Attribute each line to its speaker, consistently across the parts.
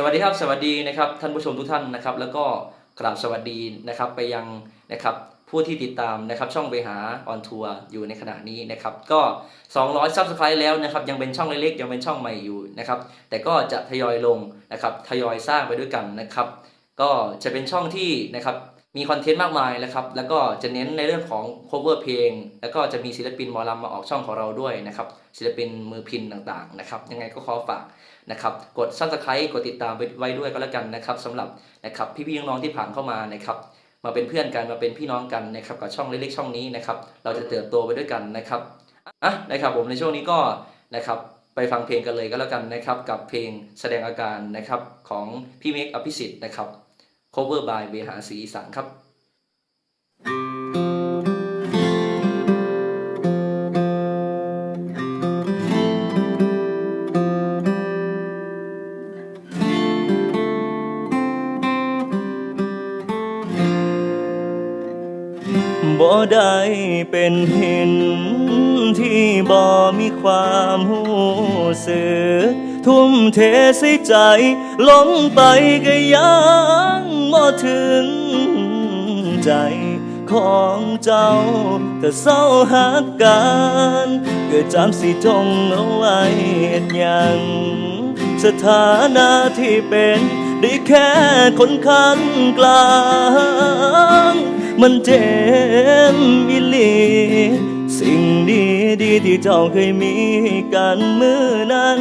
Speaker 1: สวัสดีครับสวัสดีนะครับท่านผู้ชมทุกท่านนะครับ แล้วก็กราบสวัสดีนะครับไปยังนะครับผู้ที่ติดตามนะครับช่องไปหาออนทัวร์อยู่ในขณะนี้นะครับก็ 200 Subscribe แล้วนะครับยังเป็นช่องเล็กๆยังเป็นช่องใหม่อยู่นะครับแต่ก็จะทยอยลงนะครับทยอยสร้างไปด้วยกันนะครับ ก็จะเป็นช่องที่นะครับ มีคอนเทนต์มากมายนะครับ แล้วก็จะเน้นในเรื่องของ cover เพลง แล้วก็จะมีศิลปินหมอลำมาออกช่องของเราด้วยนะครับ ศิลปินมือพินต่างๆนะครับ ยังไงก็ขอฝากนะครับ กด subscribe กดติดตามไว้ด้วยก็แล้วกันนะครับสำหรับนะครับพี่ๆน้องๆที่ผ่านเข้ามานะครับ มาเป็นเพื่อนกันมาเป็นพี่น้องกันนะครับกับช่องเล็กๆช่องนี้นะครับ เราจะเติบโตไปด้วยกันนะครับอะนะครับผมในช่วงนี้ก็นะครับไปฟังเพลงกันเลยก็แล้วกันนะครับ กับเพลงแสดงอาการนะครับของพี่เมฆอภิสิทธิ์นะครับ cover by เวหาศรีสานครับ
Speaker 2: บ่ได้เป็นหินที่บ่มีความหูสึก ทุ่มเทใส่ใจลงไปก็ยังบ่ถึงใจของเจ้าแต่เศร้าหักกันเกิดจำสิจงเอาไว้เฮ็ดหยังสถานะที่เป็นได้แค่คนข้างกลาง มันเจ็บอิลีสิ่งดีดีๆที่เจ้าเคยมีกันเมื่อนั้น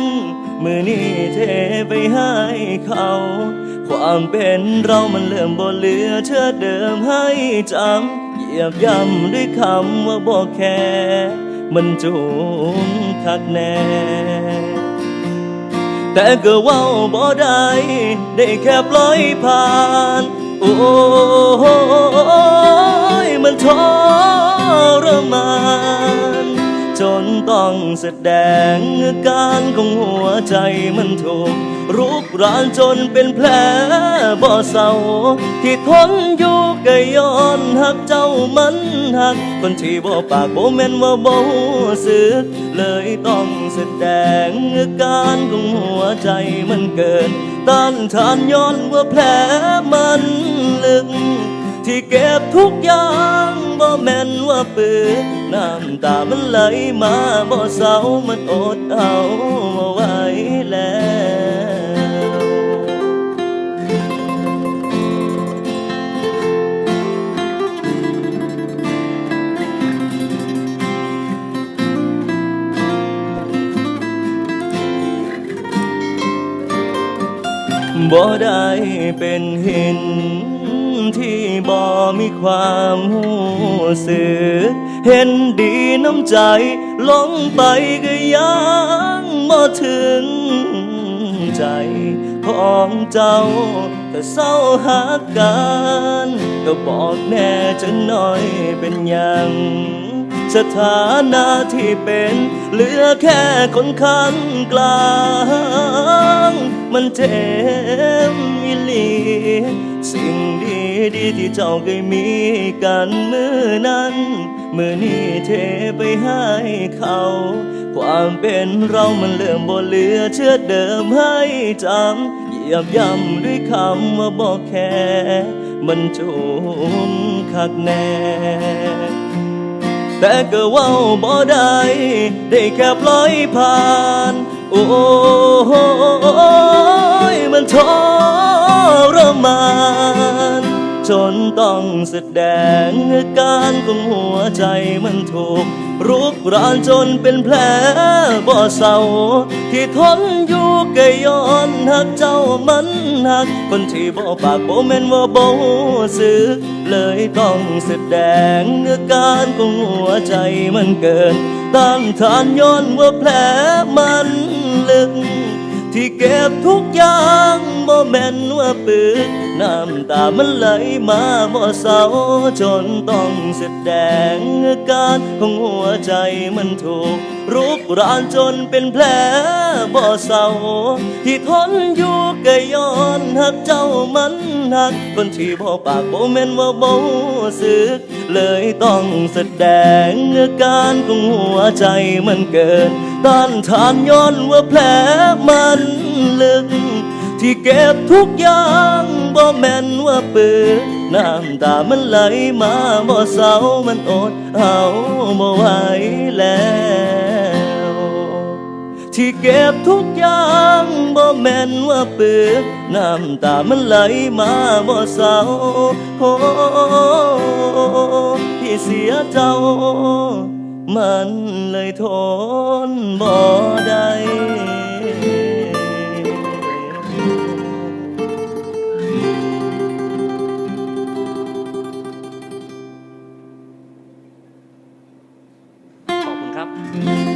Speaker 2: มือนี้เทไปให้เขา ความเป็นเรามันเริ่มบ่เหลือเธอเดิมให้จำ เหยียบย่ำด้วยคำว่าบ่แค่ มันจูงคักแน่ แต่ก็เว้าบ่ได้ ได้แค่ปล่อยผ่าน โอ้ยมันทรมาน จนต้องแสดงอาการของหัวใจมันถูกรุกรานจนเป็นแผลบ่เศร้าที่ทนอยู่ก็ย้อนหักเจ้ามันหัก คนที่บ่ปากบ่แม่นว่าบ่รู้สึกเลยต้องแสดงอาการของหัวใจมันเกินต้านทานย้อนว่าแผลมันลึก ที่เก็บทุกอย่างบ่แม่นว่าปืนน้ำตามันไหลมาบ่เศร้ามันอดเอาไว้แล้วบ่ได้เป็นหิน ที่บ่มีความหูสึก เห็นดีน้ำใจลงไปก็ยังบ่ถึงใจของเจ้าแต่เศร้าหักกันก็บอกแน่จังหน่อยเป็นยังสถานะที่เป็นเหลือแค่คนข้างกลาง มันเจ็บอีหลีสิ่งดี ดีที่เจ้าเคยมีกันมือนั้น มือนี้เทไปให้เขา ความเป็นเรามันเริ่มบ่เหลือเชื่อเดิมให้จำเหยียบย่ำด้วยคำว่าบอกแค่ มันจุมคักแน่แต่ก็เว้าบ่ได้ ได้แค่ปล่อยผ่าน โอ้ นต้องแสดงอาการของหัวใจมันถูก รุกรานจนเป็นแผลบ่เศร้า ที่ทนอยู่ก็ย้อนหักเจ้ามันหัก คนที่บ่ปากบ่แม่นว่าบ่สึกเลยต้องแสดงอาการของหัวใจมันเกินต้านทานย้อนว่าแผลมันลึก ที่เก็บทุกอย่างบ่แม่นว่าปึก น้ำตามันไหลมาบ่เศร้าจนต้องแสดงอาการของหัวใจมันถูกรุกรานจนเป็นแผลบ่เศร้าที่ทนอยู่ก็ย้อนหักเจ้ามันหักคนที่บ่ปากบ่แม่นว่าบ่สึก เลยต้องแสดงอาการของหัวใจมันเกินต้านทานย้อนว่าแผลมันลึก ที่เก็บทุกอย่างบ่แม่นว่าเปื้อน้ำตามันไหลมาบ่เศร้ามันอดเอาบ่ไหวแล้ว ที่เก็บทุกอย่างบ่แม่นว่าเปื้อน้ำตามันไหลมาบ่เศร้าโอ้ที่เสียเจ้า มันเลยทนบ่ thank you